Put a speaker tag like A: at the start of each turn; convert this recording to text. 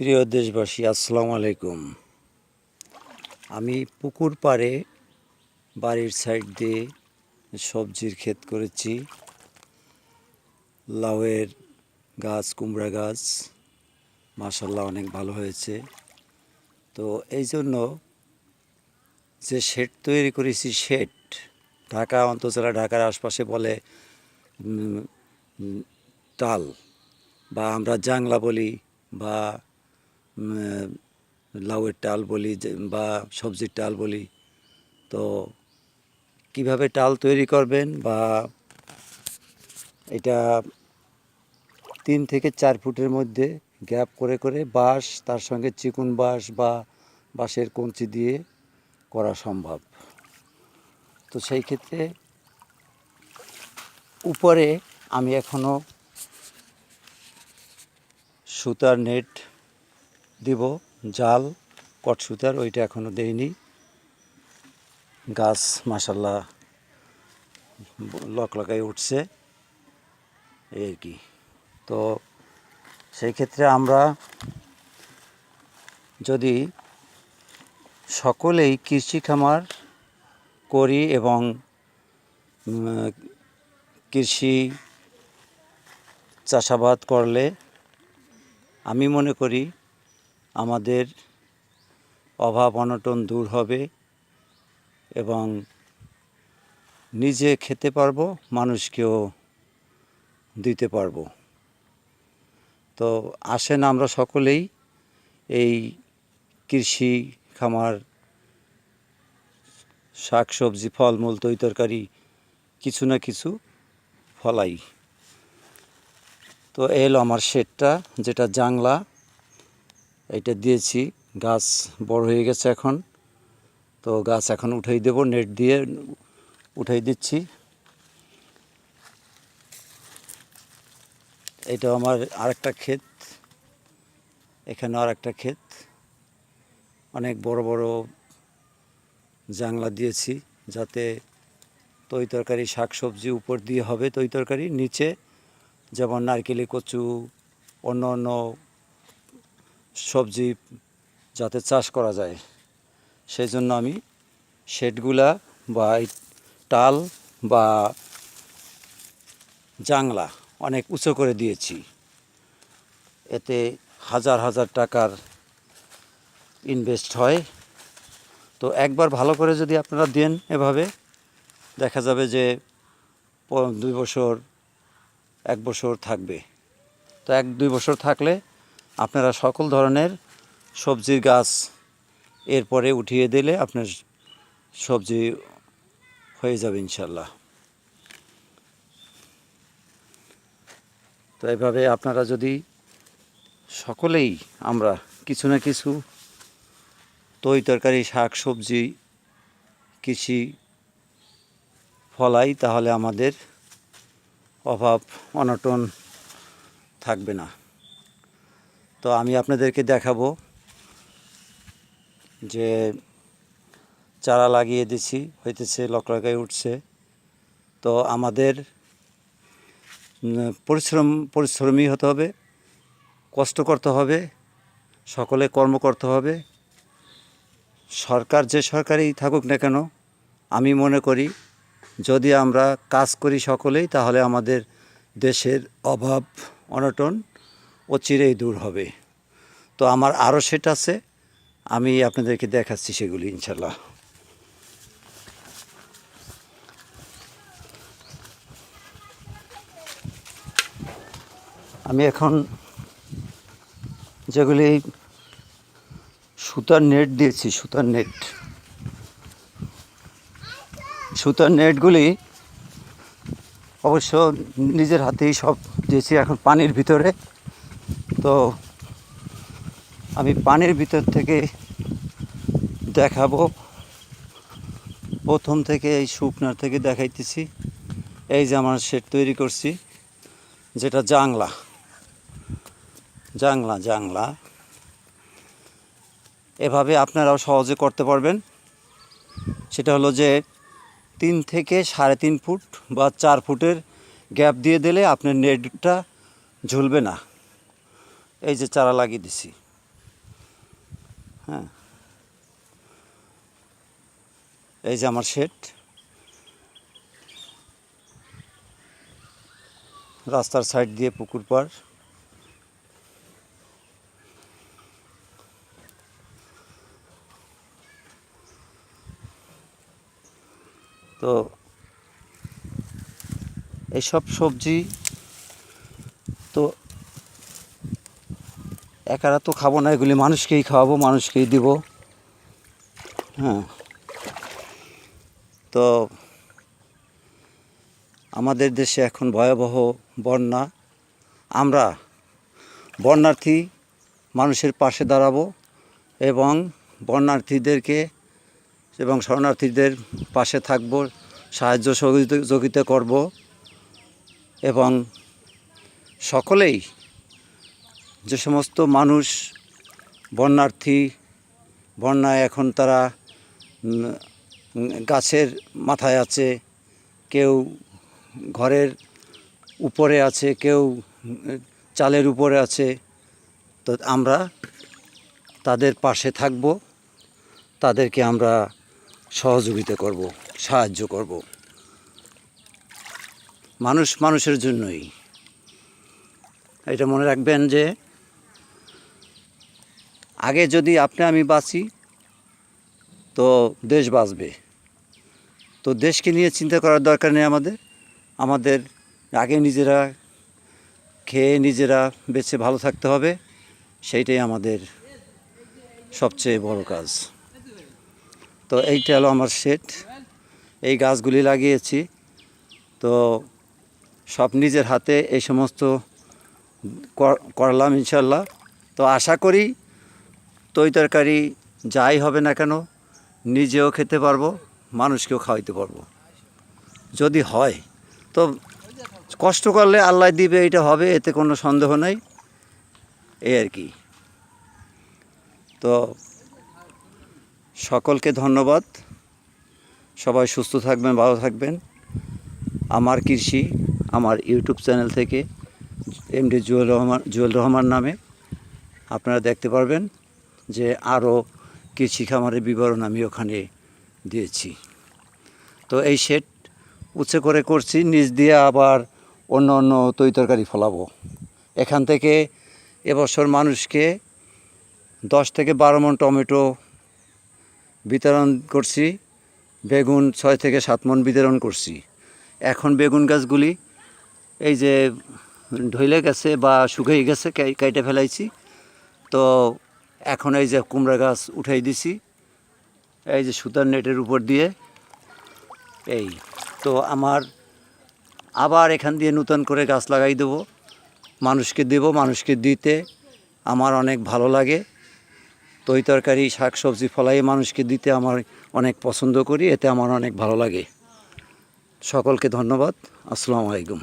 A: প্রিয় দেশবাসী, আসসালামু আলাইকুম। আমি পুকুর পাড়ে বাড়ির সাইড দিয়ে সবজির ক্ষেত করেছি। লাউয়ের গাছ, কুমড়া গাছ মাসাল্লাহ অনেক ভালো হয়েছে। তো এই জন্য যে শেড তৈরি করেছি, শেড, ঢাকা অন্তজেলা ঢাকার আশপাশে বলে টাল বা আমরা জাংলা বলি বা লাউয়ের টাল বলি বা সবজির টাল বলি, তো কীভাবে টাল তৈরি করবেন বা এটা তিন থেকে চার ফুটের মধ্যে গ্যাপ করে করে বাঁশ, তার সঙ্গে চিকুন বাঁশ বা বাঁশের কঞ্চি দিয়ে করা সম্ভব। তো সেই ক্ষেত্রে উপরে আমি এখনও সুতার নেট দিব, জাল কট সুতার ওইটা এখনও দেইনি। গাছ মাসাল্লাহ লক লকাই উঠছে। এই কি। তো সেই ক্ষেত্রে আমরা যদি সকলেই কৃষি খামার করি এবং কৃষি চাষাবাদ করলে, আমি মনে করি আমাদের অভাব অনটন দূর হবে এবং নিজে খেতে পারব, মানুষকেও দিতে পারব। তো আসেন আমরা সকলেই এই কৃষি খামার শাক সবজি ফলমূল তৈ তরকারি কিছু না কিছু ফলাই। তো এই হলো আমার শেডটা যেটা জাংলা। এটা দিয়েছি। গাছ বড় হয়ে গেছে এখন। তো গাছ এখন উঠাই দেব, নেট দিয়ে উঠাই দিচ্ছি। এটা আমার আরেকটা ক্ষেত। এখানে আরেকটা ক্ষেত। অনেক বড় বড় জাংলা দিয়েছি যাতে তৈ তরকারি শাক সবজি উপর দিয়ে হবে তৈ তরকারি। নিচে যেমন নারকেলি কচু অন্য অন্য সবজি যাতে চাষ করা যায়। সেই জন্য আমি শেডগুলা বা টাল বা জাংলা অনেক উঁচু করে দিয়েছি। এতে হাজার হাজার টাকার ইনভেস্ট হয়। তো একবার ভালো করে যদি আপনারা দেন এভাবে, দেখা যাবে যে দুই বছর, এক বছর থাকবে। তো এক দুই বছর থাকলে আপনারা সকল ধরনের সবজির গাছ এরপরে উঠিয়ে দিলে আপনার সবজি হয়ে যাবে ইনশাল্লাহ তো এভাবে আপনারা যদি সকলেই আমরা কিছু না কিছু তৈ তরকারি, শাক সবজি, কৃষি ফলাই, তাহলে আমাদের অভাব অনটন থাকবে না। তো আমি আপনাদেরকে দেখাবো যে চারা লাগিয়ে দিছি, হইতেছে লকড়াকায় উঠছে। তো আমাদের পরিশ্রম, পরিশ্রমী হতে হবে, কষ্ট করতে হবে, সকলে কর্ম করতে হবে। সরকার যে সরকারই থাকুক না কেন, আমি মনে করি যদি আমরা কাজ করি সকলেই, তাহলে আমাদের দেশের অভাব, অনটন অচিরেই দূর হবে। তো আমার আরও সেট আছে, আমি আপনাদেরকে দেখাচ্ছি সেগুলি ইনশাল্লাহ আমি এখন যেগুলি সুতার নেট দিয়েছি, সুতার নেট। সুতার নেটগুলি অবশ্য নিজের হাতেই সব দিয়েছি, এখন পানির ভিতরে। তো আমি পানির ভিতর থেকে দেখাবো। প্রথম থেকে এই শুকনার থেকে দেখাইতেছি। এই যে আমার সেট তৈরি করছি, যেটা জাংলা। জাংলা জাংলা। এভাবে আপনারাও সহজে করতে পারবেন। সেটা হলো যে তিন থেকে সাড়ে তিন ফুট বা চার ফুটের গ্যাপ দিয়ে দিলে আপনার নেটটা ঝুলবে না। এই যে চারা লাগিয়ে দিছি। হ্যাঁ। এই যে আমার শেড। রাস্তার সাইড দিয়ে পুকুর পাড় তো এইসব সবজি তো একারা তো খাব না, এগুলি মানুষকেই খাওয়াবো, মানুষকেই দিব। হ্যাঁ। তো আমাদের দেশে এখন ভয়াবহ বন্যা। আমরা বন্যার্থী মানুষের পাশে দাঁড়াবো এবং বন্যার্থীদেরকে এবং শরণার্থীদের পাশে থাকব, সাহায্য সহযোগিতা করব এবং সকলেই যে সমস্ত মানুষ বন্যার্থী, বন্যায় এখন তারা গাছের মাথায় আছে, কেউ ঘরের উপরে আছে, কেউ চালের উপরে আছে, তো আমরা তাদের পাশে থাকব, তাদেরকে আমরা সহযোগিতা করব, সাহায্য করব। মানুষ মানুষের জন্যই। এটা মনে রাখবেন যে আগে যদি আপনি আমি বাঁচি, তো দেশ বাঁচবে। তো দেশকে নিয়ে চিন্তা করার দরকার নেই আমাদের। আমাদের আগে নিজেরা খেয়ে নিজেরা বেঁচে ভালো থাকতে হবে, সেইটাই আমাদের সবচেয়ে বড় কাজ। তো এইটা হলো আমার সেট এই গাছগুলি লাগিয়েছি। তো সব নিজের হাতে এই সমস্ত করলাম ইনশাল্লাহ। তো আশা করি তৈ তরকারি যাই হবে না কেন, নিজেও খেতে পারব, মানুষকেও খাওয়াইতে পারব। যদি হয়, তো কষ্ট করলে আল্লাহ দিবে, এটা হবে, এতে কোনো সন্দেহ নাই, এই আর কি। তো সকলকে ধন্যবাদ। সবাই সুস্থ থাকবেন, ভালো থাকবেন। আমার কৃষি, আমার ইউটিউব চ্যানেল থেকে এমডি জুয়েল রহমান জুয়েল রহমান নামে, আপনারা দেখতে পারবেন। যে আরও কৃষি খামারের বিবরণ আমি ওখানে দিয়েছি। তো এই শেড উঁচু করে করছি, নিচ দিয়ে আবার অন্য অন্য তৈতরকারি ফলাবো। এখান থেকে এবছর মানুষকে দশ থেকে বারো মন টমেটো বিতরণ করছি, বেগুন ছয় থেকে সাত মন বিতরণ করছি। এখন বেগুন গাছগুলি এই যে ঢইলে গেছে বা শুকিয়ে গেছে কাইটে ফেলাইছি। তো এখন এই যে কুমড়া গাছ উঠাই দিছি, এই যে সুতার নেটের উপর দিয়ে, এই তো আমার আবার এখান দিয়ে নূতন করে গাছ লাগাই দেবো। মানুষকে দেব, মানুষকে দিতে আমার অনেক ভালো লাগে। তৈ তরকারি শাক সবজি ফলাই মানুষকে দিতে আমার অনেক পছন্দ করি, এতে আমার অনেক ভালো লাগে। সকলকে ধন্যবাদ। আসসালামু আলাইকুম।